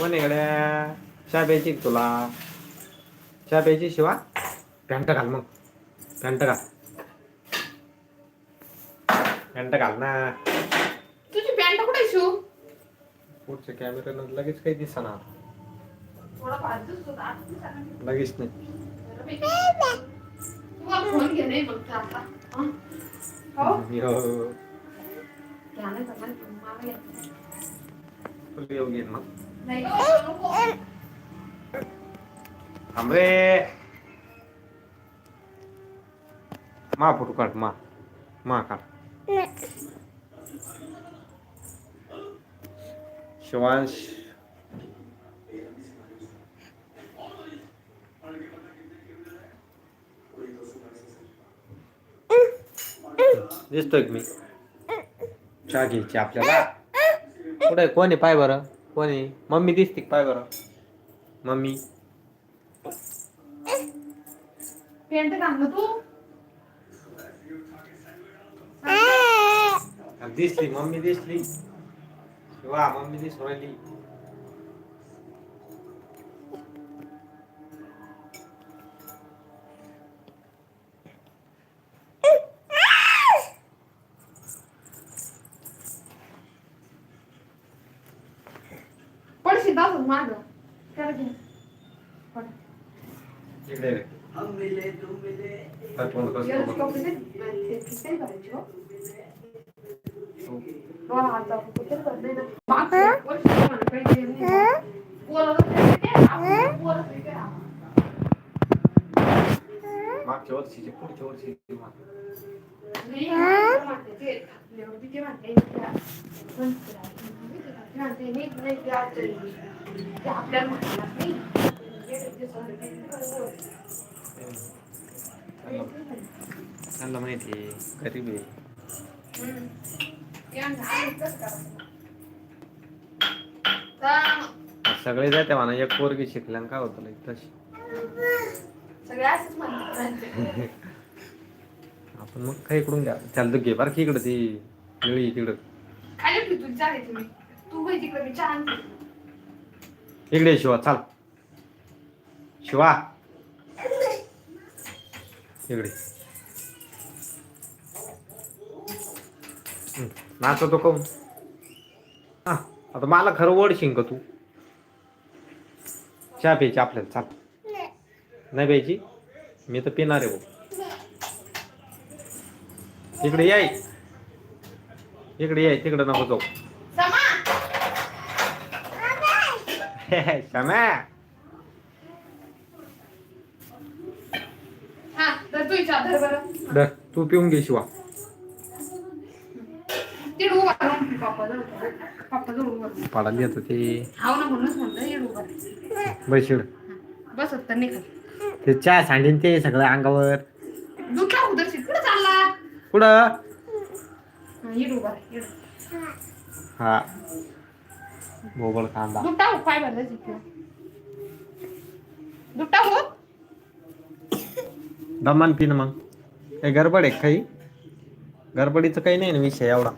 कोण गड्या चहा प्यायची तुला? चहा प्यायची शिवा? पॅन्ट घाल मग. पॅन्ट घाल. पॅन्ट घाल ना. तुझी पॅन्ट कुठे शिव? पुढच्या कॅमेऱ्यानं लगेच काही दिसना. थोडा भात दिसतो तर आता दिसा ना. लगेच नाही. हं? येऊ मग. थांब रे. मा फोटो काढ मा. मा काढ. शिवांश. दिसतोय का मी? चहा घ्यायची आपल्याला? कुठे कोण आहे पाय बरं? कोण? आहे मम्मी दिसते पाय बरं. मम्मी. घाल तू. दिसली मम्मी दिसली. वा मम्मी दिसू राहिली पडशील दाखव माग त्याला घे पड. इकडे रे. काय तोंड कसं याला बघ. कपडे दे. ते किती भरायचे हो? दोन हात दाखव. किती भरले ना? मागचे पडशील म्हणून काही ते नाही. पोरं तर ते ते आपण पोरं तरी ते आपण. मागच्या वर्षीचे पुढच्या वर्षीचे मा- नाही, ते म्हणते ते आपल्यावर ते म्हणते त्या पण ते नाही, नाही, ते आपल्याला- म्हणणार नाही. त्यांना माहिती आहे, गरीब आहे हम्म. ते म्हणते, सगळे जाते म्हणा एक पोरगी शिकल्या काय होतं नाही तशी आपण मग काही इकडून घ्या चालतो घे बार की इकडं ती वेळी तिकडं खाली ठेव तू तिकडे मी इकडे ये शिवा चाल. शिवा. इकडे हं, नाचतो काऊन हा आता मला खरं ओढशील का तू? चहा प्यायची आपल्याला चाल. नाही प्यायची? मी तर पिणार आहे भाऊ इकडे याय इकडे याय तिकडे नको जाऊ. श्याम्या हा तर तू इच्छा धर बरं. तू पिऊन घे शिवा. ते उभा राहून पप्पा जवळ. पप्पा जवळ उभा राहून. पाडायला येतं ते. हाव ना म्हणूनच म्हणलं ये उभा राहा. बैशिड बसत तर नाही खाली. ते चहा सांगेन ते सगळं अंगावर. टाकू तर कुठं चालला? कुठं? हा, ये उभा राहा, ये. हा. बोबड कांदा. दूध टाकू पाय भरलं तिथे दूध टाकू दमान पिन मग. काही गडबड आहे काही? गडबडीचं काही नाही ना विषय एवढा.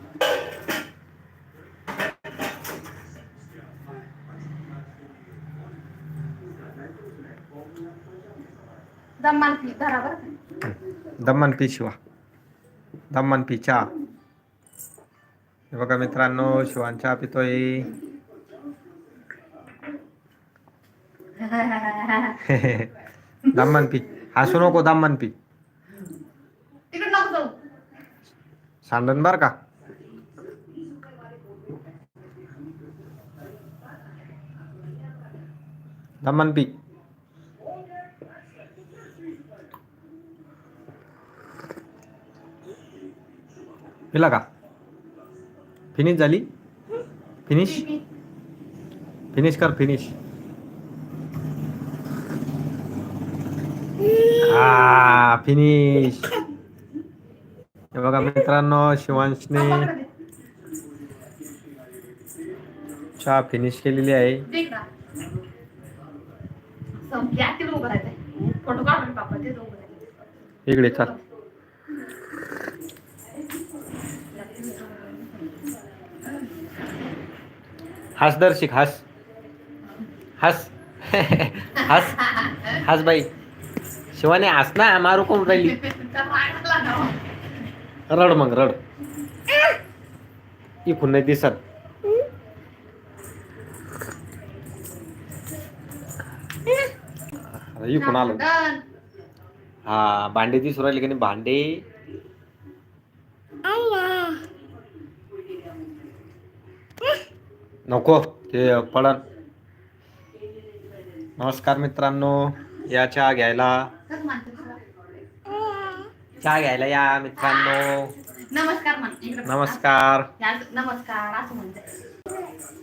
दमान पी धरा बरं. का. दमान पी शिवा. दमान पी चहा. हे बघा मित्रांनो शिवान चहा पितोय. दमान पी हसू नको दमान पी सांडन बर का? दमन पी पिला का? फिनिश झाली? फिनिश. फिनिश कर फिनिश हा फिनिश हे बघा मित्रांनो शिवांशने चा फिनिश केलेली आहे. इकडे चाल. हास दर्शिक हास. हास. हास. हास बाई. शिवाने हस ना मारू कोण राहिली? रड मग रड. इकून नाही दिसत. इकून आलो. हा भांडे दिसून राहिले की नाही? भांडे? नको ते पडन. नमस्कार मित्रांनो या चहा घ्यायला कसं म्हणते तुला? चहा घ्यायला या मित्रांनो नमस्कार म्हण इकडं. नमस्कार या- नमस्कार असं म्हणते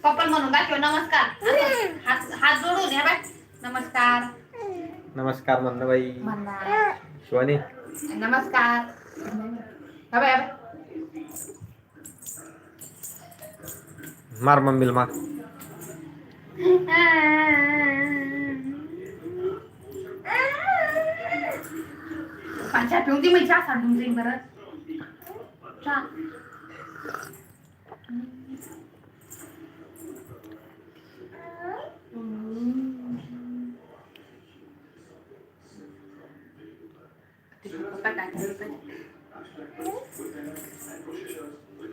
पप्पा म्हणून दाखव नमस्कार असं हात हात जोडून या बाय नमस्कार नमस्कार म्हणणं बाई म्हणणार शिवानी नमस्कार हा बाय, हा बाय. मार मम्मीला मार चहा पिऊन ती मी चहा सांडून जाईन परत. चहा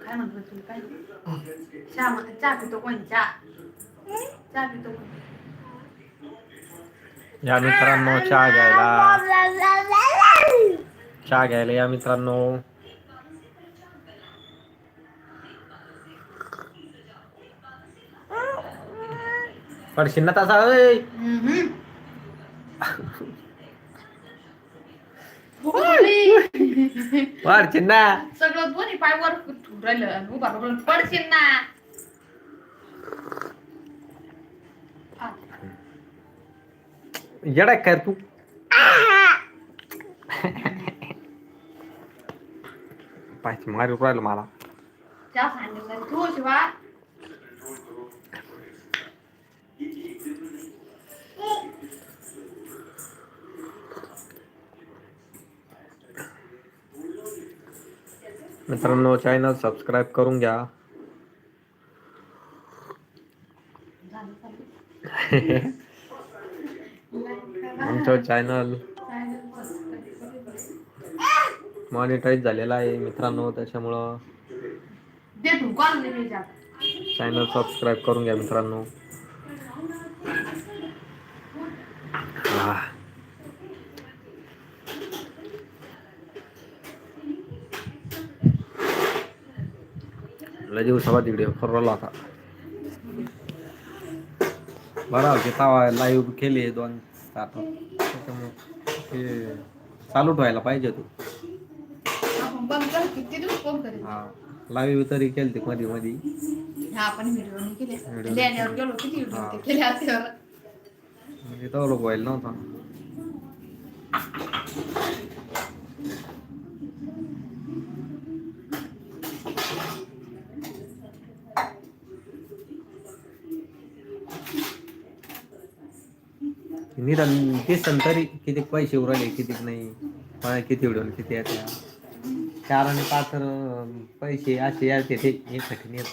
काय म्हणतो तुला काय? चहा म्हणते चहा पितो कोण? चहा. चहा पितो कोण? या मित्रांनो चहा घ्यायला चहा घ्यायला या मित्रांनो पडशील ना तसा ओय. हम्म. पडशील ना सगळं दोन्ही पाय वर ठेवून राहिलं आणि उभा राहून पडशील ना येडा काय तू? पाहिजे मारू राहिलं मला. चहा सांगितलं तू शिवा. मित्रांनो चॅनल सबस्क्राईब करून घ्या. आमचं चॅनल मॉनिटाईज झालेला आहे मित्रांनो त्याच्यामुळं. चॅनल सबस्क्राईब करून घ्या मित्रांनो हा. लय दिवसाबाद व्हिडिओ फरवला होता बरं होते तवा लाईव्ह केले दोन तास त्याच्यामुळे ते चालू ठेवायला पाहिजे तू आपण बंद कर किती दिवस फोन करेल? हा लाईव्ह तरी केलते मध्ये मध्ये हा आपण व्हिडिओ नाही केले. लेण्यावर गेलो किती. व्हिडिओ केले असल्यावर म्हणजे तो लोक व्हायला नव्हता. निदान दिसन तरी किती पैसे उरले किती नाही? मला किती उडवून किती येत्या चार आणि पाच पैसे असे येते ते एक कठीण येत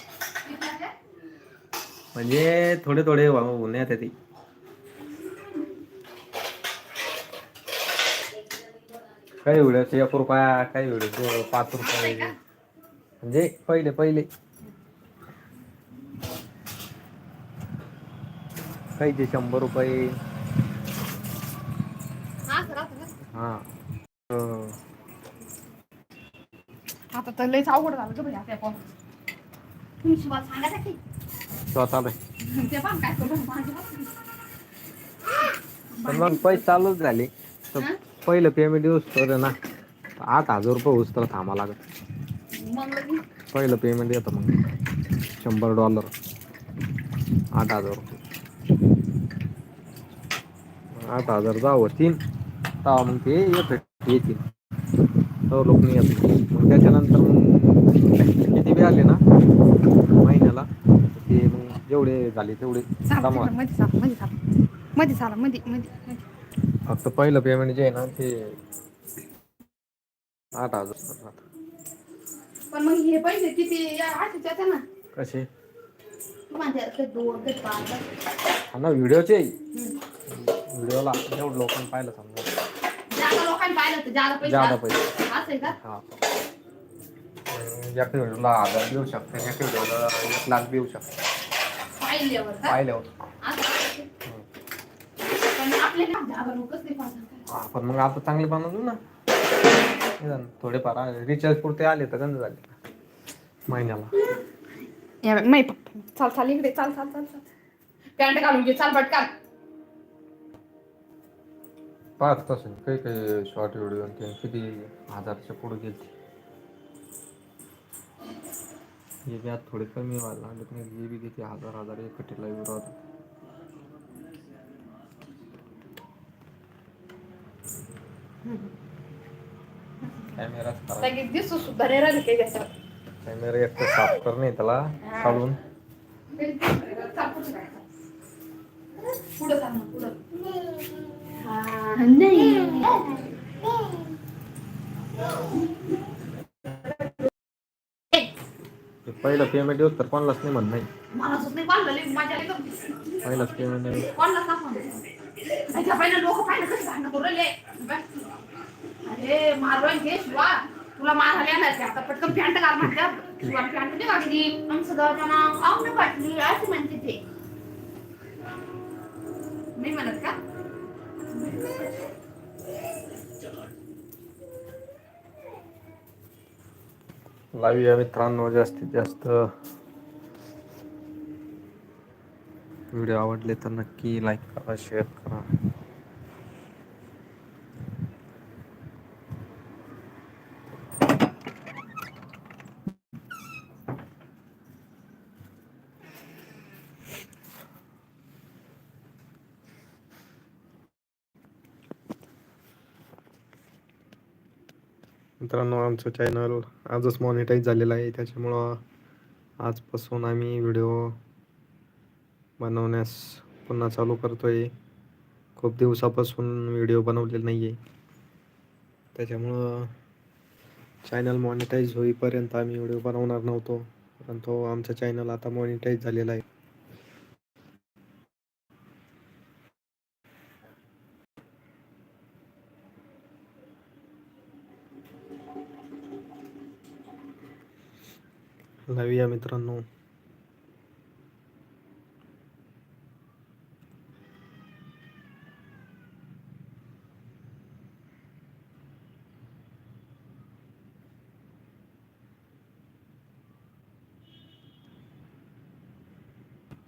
म्हणजे थोडे थोडे होऊन येते ते. काही व्हिडिओचे एक रुपया काही व्हिडिओ पाच रुपये. म्हणजे पहिले पहिले. काहीचे शंभर रुपये हा सर असं का? हा. अं, आता तर लयच अवघड झालं का भाई आपल्या फोन तुम्ही शिवाय सांगा की. स्वतःला ते पण काय करू? माझ्या पण मग पैसे चालूच झाले. तर हं? पहिलं पेमेंट येऊस तर ना. आठ हजार रुपये होऊस तर थांबा लागत. मग लगी पहिलं पेमेंट येतं मग. शंभर डॉलर आठ हजार रुपये. आठ हजार जावं तीन. तेव्हा मग ते येत येतील तो लोक नाही येत मग त्याच्यानंतर मग किती बी आले ना. महिन्याला ते मग जेवढे झाले तेवढे जमा मध्ये चाल मध्ये मध्ये फक्त पहिलं पेमेंट जे आहे ना ते आठ हजार पण मग हे पैसे किती ना कसे हा ना व्हिडिओचे. व्हिडिओला एवढं लोकांनी पाहिलं समजा लोकांनी पाहिलं पैसे जादा असतात. पैसे. असं आहे का? हा. अं, एका व्हिडिओला हजार देऊ शकते एका व्हिडिओला एक लाख देऊ शकते. पाहिल्यावर का? पाहिल्यावर. असं आहे. पण आपले ना जादा लोकच नाही पाहतात हा पण मग आता चांगले बनवू ना. निदान थोडेफार रिचार्ज पुरते आले तर गंज झाले. महिन्याला. या नाही पप्पा. चाल चाल इकडे चाल चाल चाल चाल. पॅन्ट घालून घे चाल पटकन. पाहत कसं काही काही शॉर्ट व्हिडिओ किती हजारच्या पुढे गेलते. हे बी आता थोडे कमी व्हायला लागले पण हे बी किती हजार हजार कॅमेरा दिसू सुद्धा नाही राहिली काही त्याच्यावर. कॅमेरा एक तर साफ करणे त्याला काढून पुढं पुढं चाल ना पुढं. नाही ते पहिलं पेमेंट येऊ तर कोणालाच नाही म्हण नाही. पहिलाच पेमेंट नाही तुला मार आल्या ना आता पटकन पॅन्ट पॅन्ट नाही आमचं दवाखाना वाटली. असं म्हणते ते. नाही म्हणत का? लाईव्ह या मित्रांनो जास्तीत जास्त व्हिडिओ आवडले तर नक्की लाईक करा शेअर करा मित्रांनो आमचं चॅनल आजच मॉनिटाईज झालेलं आहे. त्याच्यामुळं आजपासून आम्ही व्हिडिओ बनवण्यास पुन्हा चालू करतो आहे खूप दिवसापासून व्हिडिओ बनवलेले नाही आहे त्याच्यामुळं चॅनल मॉनिटाईज होईपर्यंत आम्ही व्हिडिओ बनवणार नव्हतो. परंतु आमचं चॅनल आता मॉनिटाईज झालेलं आहे. लावूया मित्रांनो.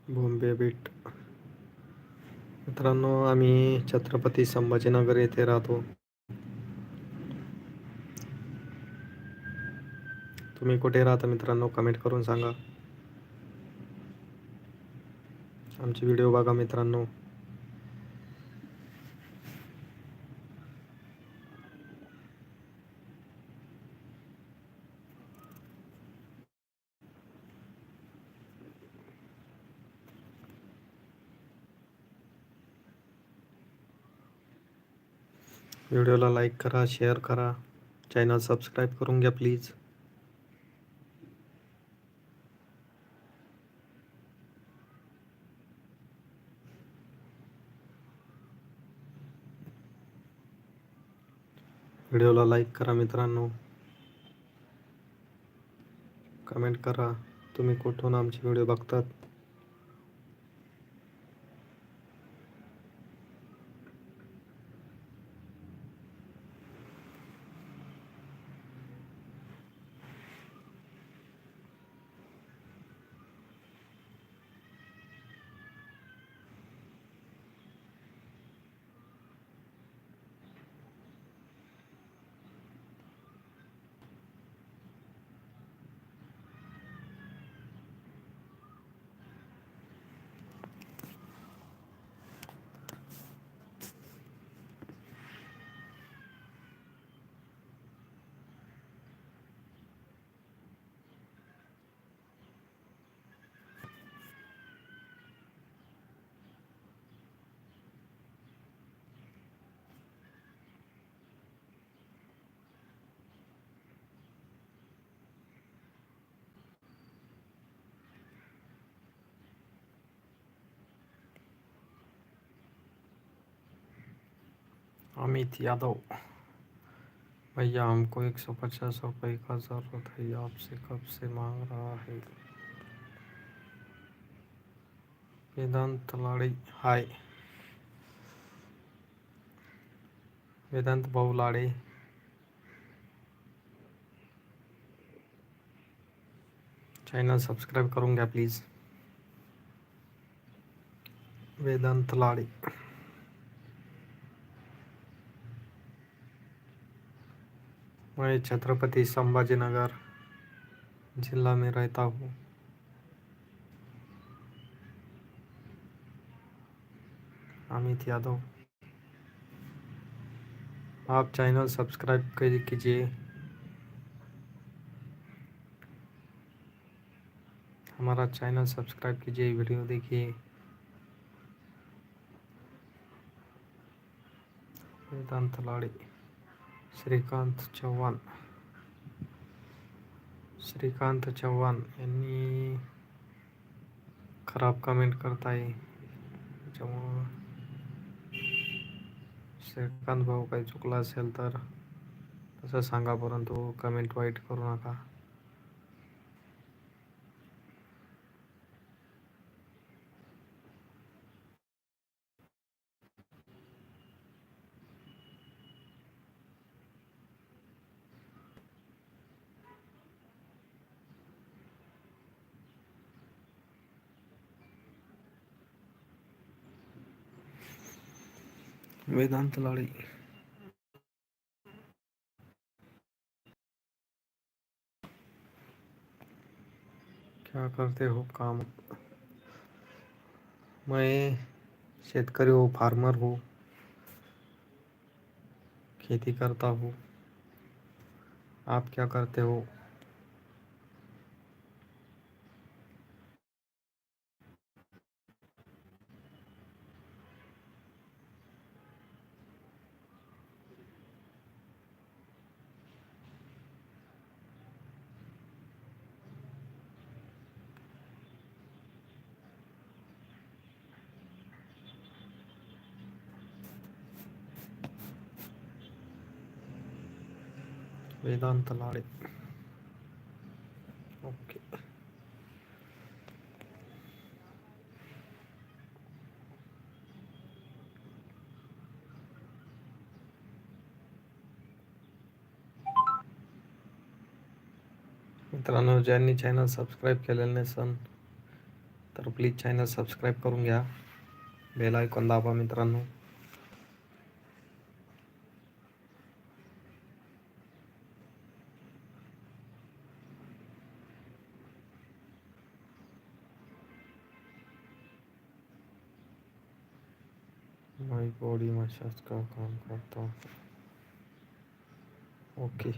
बॉम्बे बीट. मित्रांनो आम्ही छत्रपती संभाजीनगर येथे राहतो. तुम्ही कुठे राहता मित्रांनो? कमेंट करून सांगा. आमचे व्हिडिओ बघा मित्रांनो. व्हिडिओला लाईक करा शेअर करा. चॅनल सबस्क्राईब करून घ्या प्लीज व्हिडिओला लाईक करा मित्रांनो. कमेंट करा. तुम्ही कुठून आमचे व्हिडिओ बघतात? अमित यादव। भैया, हमको एक सौ पचास रुपये का ज़रूरत है। आपसे कब से मांग रहा है? वेदांत लाड़े, हाय। वेदांत भाऊ लाड़े। चैनल सब्सक्राइब करूँगा, प्लीज़। वेदांत लाड़े। मैं छत्रपति संभाजीनगर जिला में रहता हूँ। अमित यादव। आप चैनल सब्सक्राइब कर कीजिए। हमारा चैनल सब्सक्राइब कीजिए, वीडियो देखिए। वेदांत लाड़ी। श्रीकांत चव्हाण. श्रीकांत चव्हाण यांनी खराब कमेंट करताय त्याच्यामुळं श्रीकांत भाऊ काही चुकला असेल तर तसं सांगा परंतु कमेंट वाईट करू नका. वेदांत लाड़ी। क्या करते हो काम? मैं शेतकरी हूँ, फार्मर हूँ, खेती करता हूँ। आप क्या करते हो? वेदांत लाड़े ओके. मित्रांनो ज्यांनी चॅनल सबस्क्राईब केलेलं नसेल तर प्लीज चॅनल सबस्क्राईब करून घ्या. बेल आयकॉन दाबा मित्रांनो. अशाच का काम करता ओके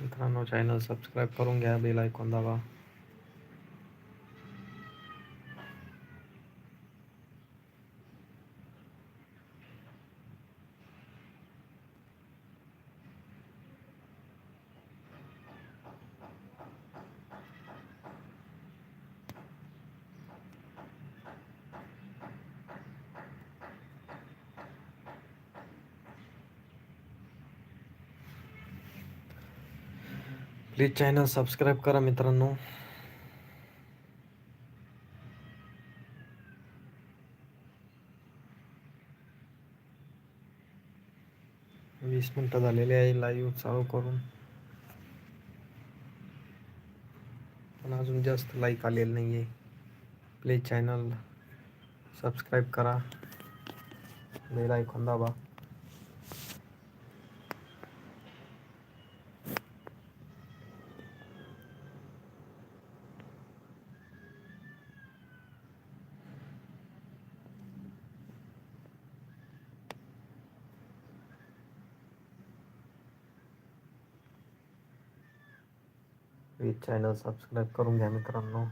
मित्रांनो चॅनल सबस्क्राईब करून घ्या बेल आयकॉन दाबा प्लीज चॅनल सबस्क्राईब करा मित्रांनो. वीस मिनटं झालेले आहे लाईव्ह चालू करून. पण अजून जास्त लाईक आलेलं नाही आहे प्लीज चॅनल सबस्क्राईब करा. बेल आयकॉन दाबा. प्लीज चॅनल सबस्क्राईब करून घ्या मित्रांनो.